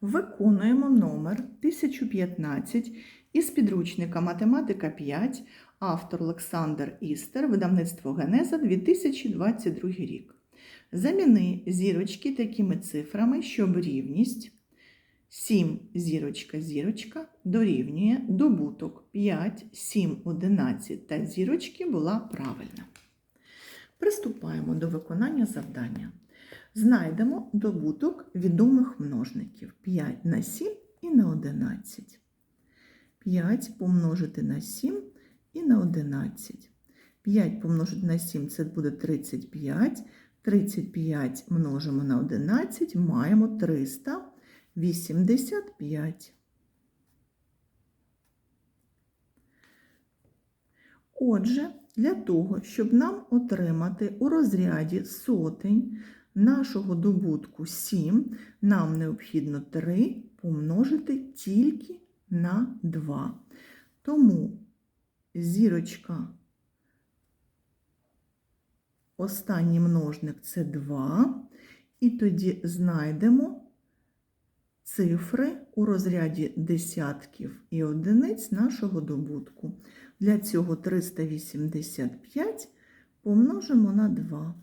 Виконуємо номер 1015 із підручника Математика 5, автор Олександр Істер, видавництво Генеза 2022 рік. Заміни зірочки такими цифрами, щоб рівність 7 зірочка зірочка дорівнює добуток 5, 7, 11 та зірочки була правильна. Приступаємо до виконання завдання. Знайдемо добуток відомих множників 5 на 7 і на 11. 5 помножити на 7 і на 11. 5 помножити на 7 це буде 35. 35 множимо на 11, маємо 385. Отже, для того, щоб нам отримати у розряді сотень нашого добутку 7, нам необхідно 3 помножити тільки на 2. Тому зірочка, останній множник це 2, і тоді знайдемо цифри у розряді десятків і одиниць нашого добутку. Для цього 385 помножимо на 2.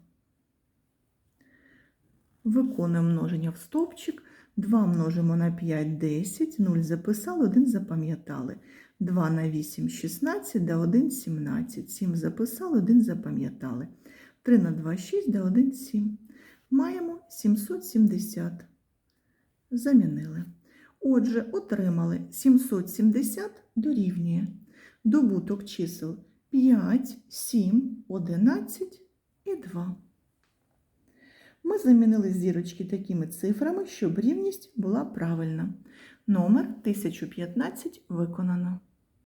Виконуємо множення в стовпчик. 2 множимо на 5 – 10, 0 записали, 1 запам'ятали. 2 на 8 – 16, да 1 – 17. 7 записали, 1 запам'ятали. 3 на 2 – 6, да 1 – 7. Маємо 770. Замінили. Отже, отримали 770 дорівнює. Добуток чисел 5, 7, 11 і 2. Ми замінили зірочки такими цифрами, щоб рівність була правильна. Номер 1015 виконано.